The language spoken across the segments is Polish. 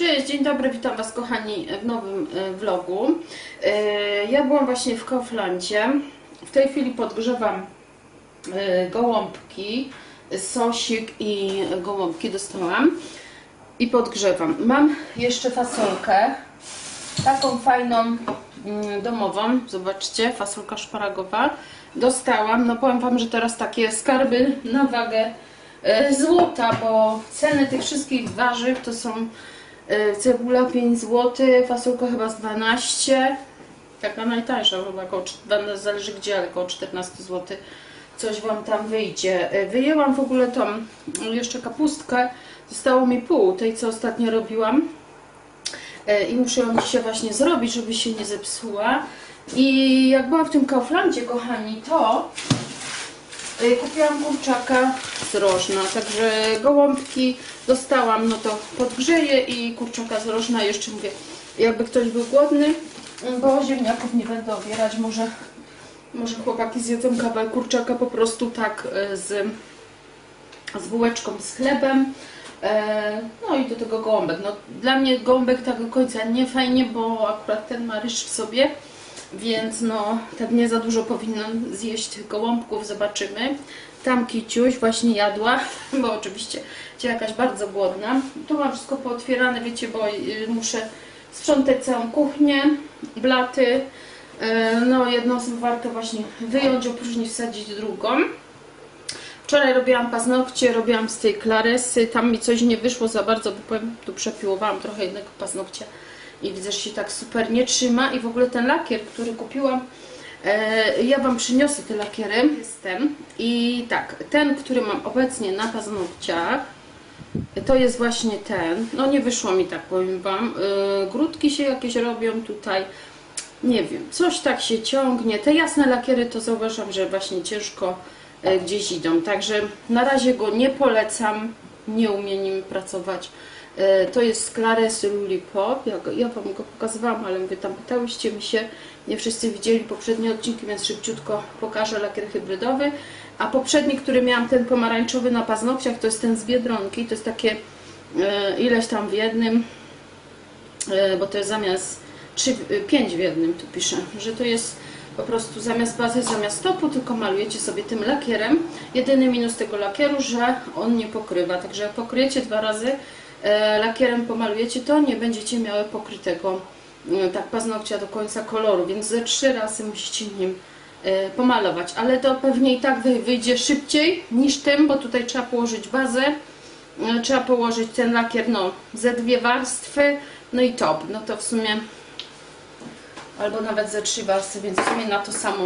Cześć, dzień dobry, witam Was kochani w nowym e, vlogu. E, Ja byłam właśnie w Kauflandzie. W tej chwili podgrzewam e, gołąbki, sosik i gołąbki dostałam i podgrzewam. Mam jeszcze fasolkę, taką fajną mm, domową, zobaczcie, fasolka szparagowa. Dostałam, no powiem Wam, że teraz takie skarby na wagę złota, bo ceny tych wszystkich warzyw to są cebula 5 zł, fasolka chyba z 12, taka najtańsza, chyba około, zależy gdzie, ale około 14 zł coś Wam tam wyjdzie. E, Wyjęłam w ogóle tą jeszcze kapustkę, zostało mi pół tej, co ostatnio robiłam E, i muszę ją dzisiaj właśnie zrobić, żeby się nie zepsuła. I jak byłam w tym Kauflandzie, kochani, to kupiłam kurczaka z rożna, także gołąbki dostałam, no to podgrzeję i kurczaka z rożna. Jeszcze mówię, jakby ktoś był głodny, bo ziemniaków nie będę obierać, może, może chłopaki zjedzą kawałek kurczaka po prostu tak y, z, z bułeczką, z chlebem. E, No i do tego gołąbek. No, dla mnie gołąbek tak do końca nie fajnie, bo akurat ten ma ryż w sobie, więc no tak nie za dużo powinnam zjeść gołąbków, zobaczymy. Tam Kiciuś właśnie jadła, bo oczywiście cię jakaś bardzo głodna. Tu mam wszystko pootwierane, wiecie, bo y, muszę sprzątać całą kuchnię, blaty. E, No jedną zmywarkę właśnie wyjąć, opróżnić, wsadzić drugą. Wczoraj robiłam paznokcie, robiłam z tej klaresy, tam mi coś nie wyszło za bardzo, bo powiem, tu przepiłowałam trochę jednego paznokcia i widzę, że się tak super nie trzyma. I w ogóle ten lakier, który kupiłam, e, ja Wam przyniosę te lakiery, jest ten i tak, ten, który mam obecnie na paznokciach, to jest właśnie ten, no nie wyszło mi tak, powiem Wam, e, grudki się jakieś robią tutaj, nie wiem, coś tak się ciągnie, te jasne lakiery to zauważam, że właśnie ciężko e, gdzieś idą. Także na razie go nie polecam, nie umiem nim pracować. E, To jest z Claresy Lollipop. Ja, ja Wam go pokazywałam, ale mówię, tam pytałyście mi się, nie wszyscy widzieli poprzednie odcinki, więc szybciutko pokażę lakier hybrydowy. A poprzedni, który miałam, ten pomarańczowy na paznokciach, to jest ten z Biedronki. To jest takie e, ileś tam w jednym, e, bo to jest zamiast 3, 5 w jednym, tu piszę, że to jest po prostu zamiast bazy, zamiast topu, tylko malujecie sobie tym lakierem. Jedyny minus tego lakieru, że on nie pokrywa, także jak pokryjecie dwa razy lakierem pomalujecie, to nie będziecie miały pokrytego e, tak paznokcia do końca koloru, więc ze trzy razy musicie nim e, pomalować, ale to pewnie i tak wy- wyjdzie szybciej niż tym, bo tutaj trzeba położyć bazę, e, trzeba położyć ten lakier, no, ze dwie warstwy, no i top, no to w sumie albo nawet ze trzy warstwy, więc w sumie na to samo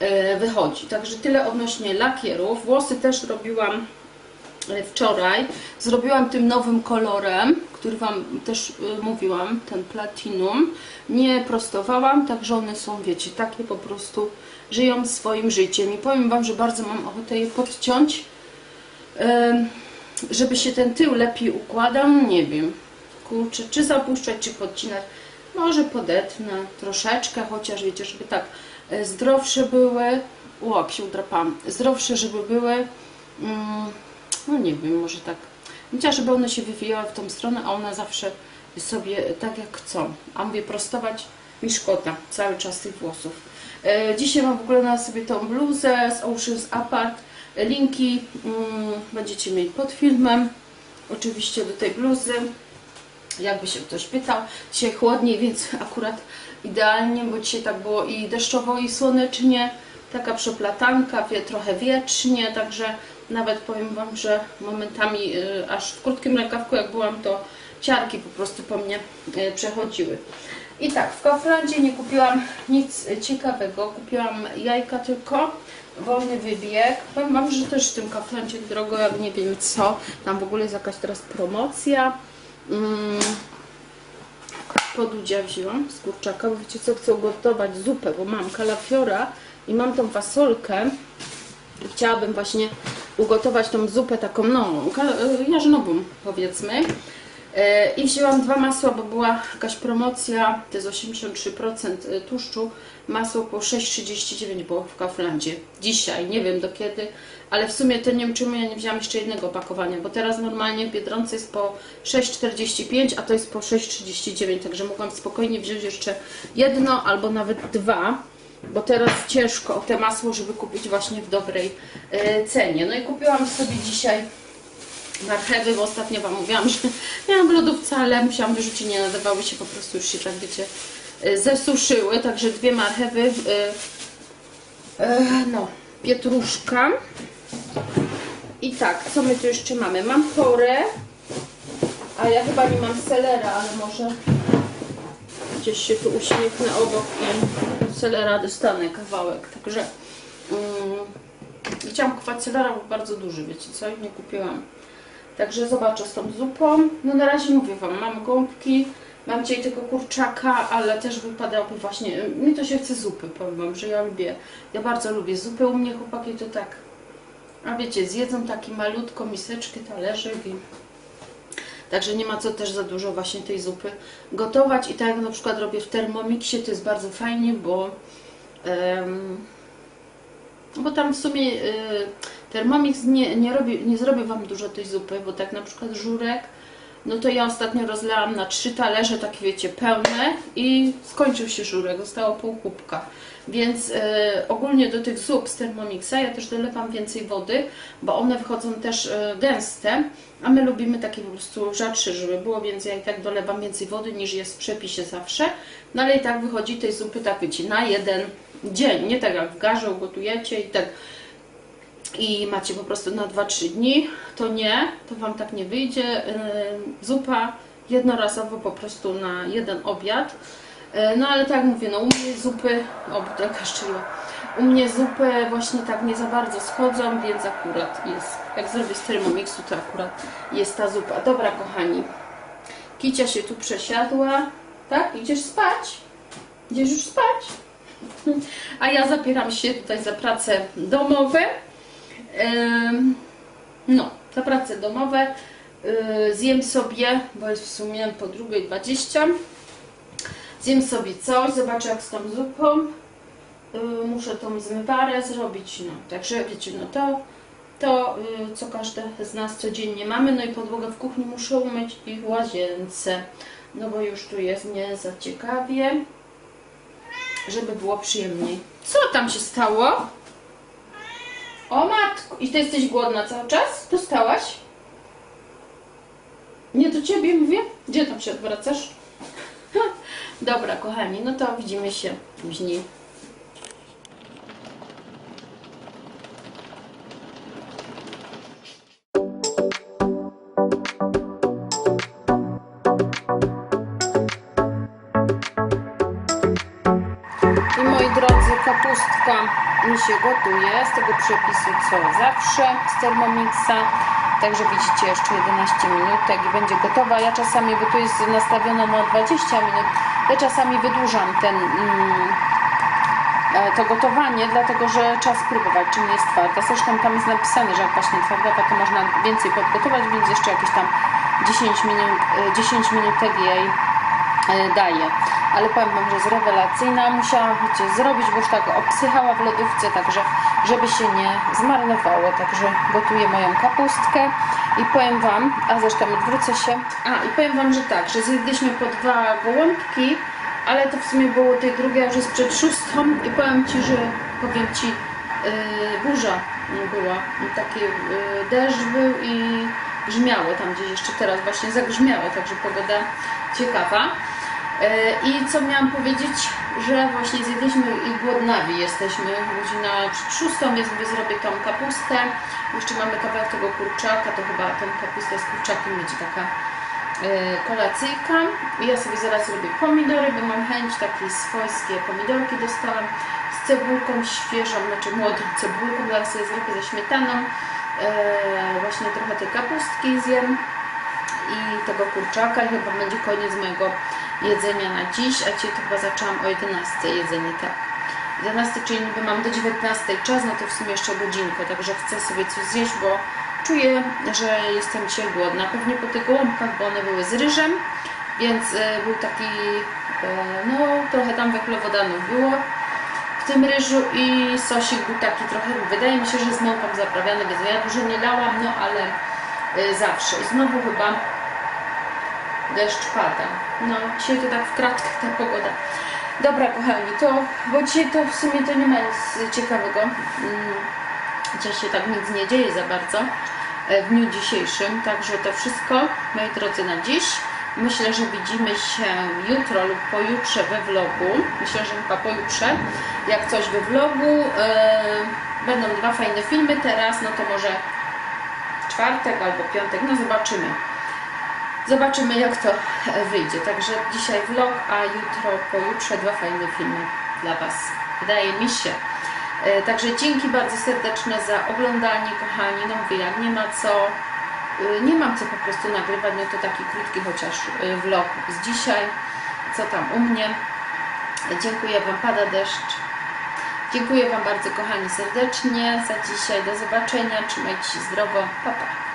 e, wychodzi. Także tyle odnośnie lakierów. Włosy też robiłam e, wczoraj. Zrobiłam tym nowym kolorem, który Wam też e, mówiłam, ten platinum. Nie prostowałam, także one są, wiecie, takie po prostu żyją swoim życiem. I powiem Wam, że bardzo mam ochotę je podciąć, e, żeby się ten tył lepiej układał. Nie wiem, kurczę, czy zapuszczać, czy podcinać. Może podetnę troszeczkę, chociaż wiecie, żeby tak e, zdrowsze były. O, się udrapałam. Zdrowsze, żeby były. Mm, no nie wiem, może tak. Chociaż żeby one się wywijały w tą stronę, a one zawsze sobie tak jak chcą. A mówię, prostować mi szkoda cały czas tych włosów. E, dzisiaj mam w ogóle na sobie tą bluzę z Ocean's Apart. Linki mm, będziecie mieli pod filmem. Oczywiście do tej bluzy jakby się ktoś pytał. Dzisiaj chłodniej, więc akurat idealnie, bo dzisiaj tak było i deszczowo, i słonecznie. Taka przeplatanka, trochę wiecznie, także nawet powiem Wam, że momentami y, aż w krótkim rękawku jak byłam, to ciarki po prostu po mnie y, przechodziły. I tak, w Kauflandzie nie kupiłam nic ciekawego, kupiłam jajka tylko, wolny wybieg. Powiem Wam, że też w tym Kauflandzie drogo, jak nie wiem co, tam w ogóle jest jakaś teraz promocja. Mm, podudzia wzięłam z kurczaka, bo wiecie co, chcę gotować zupę, bo mam kalafiora i mam tą fasolkę. Chciałabym właśnie ugotować tą zupę taką, no, jarzynową powiedzmy. E, I wzięłam dwa masła, bo była jakaś promocja, to jest 83% tłuszczu. Masło po 6,39 było w Kauflandzie. Dzisiaj, nie wiem do kiedy, ale w sumie to nie wiem czemu ja nie wzięłam jeszcze jednego opakowania, bo teraz normalnie w Biedronce jest po 6,45, a to jest po 6,39, także mogłam spokojnie wziąć jeszcze jedno albo nawet dwa, bo teraz ciężko te masło, żeby kupić właśnie w dobrej e, cenie. No i kupiłam sobie dzisiaj marchewy, bo ostatnio Wam mówiłam, że miałam lodówce, ale musiałam wyrzucić, nie nadawały się, po prostu już się tak, wiecie, y, zesuszyły, także dwie marchewy, y, no, pietruszka i tak, co my tu jeszcze mamy? Mam porę, a ja chyba nie mam selera, ale może gdzieś się tu uśmiechnę obok i selera dostanę kawałek, także mm, chciałam kupować selera, bo bardzo duży, wiecie co, i nie kupiłam. Także zobaczę z tą zupą. No na razie mówię Wam, mam gąbki, mam dzisiaj tego kurczaka, ale też wypadałoby właśnie, mi to się chce zupy, powiem Wam, że ja lubię, ja bardzo lubię zupy, u mnie chłopaki to tak, a wiecie, zjedzą taki malutko miseczkę, talerzyk i... Także nie ma co też za dużo właśnie tej zupy gotować i tak jak na przykład robię w Thermomixie, to jest bardzo fajnie, bo em, bo tam w sumie y, Thermomix nie, nie, robi, nie zrobi Wam dużo tej zupy, bo tak na przykład żurek, no to ja ostatnio rozlałam na trzy talerze, takie wiecie, pełne i skończył się żurek, zostało pół kubka. Więc y, ogólnie do tych zup z Thermomixa ja też dolewam więcej wody, bo one wychodzą też y, gęste, a my lubimy takie po prostu rzadsze, żeby było, więc ja i tak dolewam więcej wody niż jest w przepisie zawsze. No ale i tak wychodzi tej zupy, tak wiecie, na jeden dzień, nie tak jak w garze ugotujecie i tak i macie po prostu na 2-3 dni, to nie, to Wam tak nie wyjdzie. Yy, Zupa jednorazowo po prostu na jeden obiad. Yy, No ale tak mówię, no u mnie zupy, o butelka szczerze, u mnie zupy właśnie tak nie za bardzo schodzą, więc akurat jest, jak zrobię z Thermomixu, to akurat jest ta zupa. Dobra kochani, Kicia się tu przesiadła, tak? Idziesz spać? Idziesz już spać? A ja zapieram się tutaj za prace domowe. No, za prace domowe. Yy, Zjem sobie, bo jest w sumie po drugiej 20. Zjem sobie coś, zobaczę jak z tą zupą. Yy, Muszę tą zmywarę zrobić, no. Także wiecie, no to, to yy, co każdy z nas codziennie mamy. No i podłogę w kuchni muszę umyć i w łazience. No bo już tu jest nie za ciekawie żeby było przyjemniej. Co tam się stało? O matko, i ty jesteś głodna cały czas? Dostałaś? Nie do ciebie mówię? Gdzie tam się odwracasz? Dobra, kochani, no to widzimy się później. I moi drodzy, kapustka mi się gotuje z tego przepisu co zawsze z Thermomixa. Także widzicie jeszcze 11 minutek i będzie gotowa. Ja czasami, bo tu jest nastawiona na 20 minut, ja czasami wydłużam ten, mm, e, to gotowanie, dlatego że czas spróbować, czy nie jest twarda. Zresztą tam jest napisane, że jak właśnie twarda, to można więcej podgotować, więc jeszcze jakieś tam 10 minut, e, 10 minutek jej e, daję. Ale powiem Wam, że jest rewelacyjna. Musiałam wiecie, zrobić, bo już tak obsychała w lodówce, także żeby się nie zmarnowało. Także gotuję moją kapustkę i powiem Wam, a zresztą odwrócę się. A i powiem Wam, że tak, że zjedliśmy po dwa gołąbki, ale to w sumie było tej drugiej, już jest przed szóstą i powiem Ci, że powiem Ci, yy, burza była. Taki yy, deszcz był i grzmiało tam gdzieś jeszcze teraz właśnie zagrzmiało, także pogoda ciekawa. E, I co miałam powiedzieć, że właśnie zjedliśmy i głodnawi jesteśmy. Godzina przed szóstą, więc sobie zrobię tą kapustę. Jeszcze mamy kawałek tego kurczaka, to chyba tą kapustę z kurczakiem będzie taka e, kolacyjka. Ja sobie zaraz robię pomidory, bo mam chęć, takie swojskie pomidorki dostałam z cebulką świeżą, znaczy młodą cebulką, zaraz sobie zrobię ze śmietaną. E, właśnie trochę tej kapustki zjem i tego kurczaka i chyba będzie koniec mojego jedzenia na dziś, a dzisiaj to chyba zaczęłam o 11 jedzenie, tak. 11, czyli niby mam do 19 czas, no to w sumie jeszcze godzinkę, także chcę sobie coś zjeść, bo Czuję, że jestem dzisiaj głodna. Pewnie po tych gołąbkach, bo one były z ryżem, więc e, był taki, e, no trochę tam węglowodanów było w tym ryżu i sosik był taki trochę, wydaje mi się, że z mąką zaprawiany, więc ja dużo nie lałam, no ale e, zawsze. I znowu chyba deszcz pada. No, dzisiaj to tak w kratkach ta pogoda. Dobra, kochani, to, bo dzisiaj to w sumie to nie ma nic ciekawego. Mm, Dzisiaj się tak nic nie dzieje za bardzo e, w dniu dzisiejszym, także to wszystko, moi drodzy, na dziś. Myślę, że widzimy się jutro lub pojutrze we vlogu. Myślę, że chyba pojutrze. Jak coś we vlogu. E, będą dwa fajne filmy teraz, no to może czwartek albo piątek, no zobaczymy. Zobaczymy jak to e, wyjdzie. Także dzisiaj vlog, a jutro, pojutrze dwa fajne filmy dla Was. Wydaje mi się. E, Także dzięki bardzo serdeczne za oglądanie, kochani. No mówię, jak nie ma co, y, nie mam co po prostu nagrywać, no to taki krótki chociaż vlog z dzisiaj, co tam u mnie. E, Dziękuję Wam, pada deszcz. Dziękuję Wam bardzo, kochani, serdecznie za dzisiaj. Do zobaczenia. Trzymajcie się zdrowo. Pa, pa.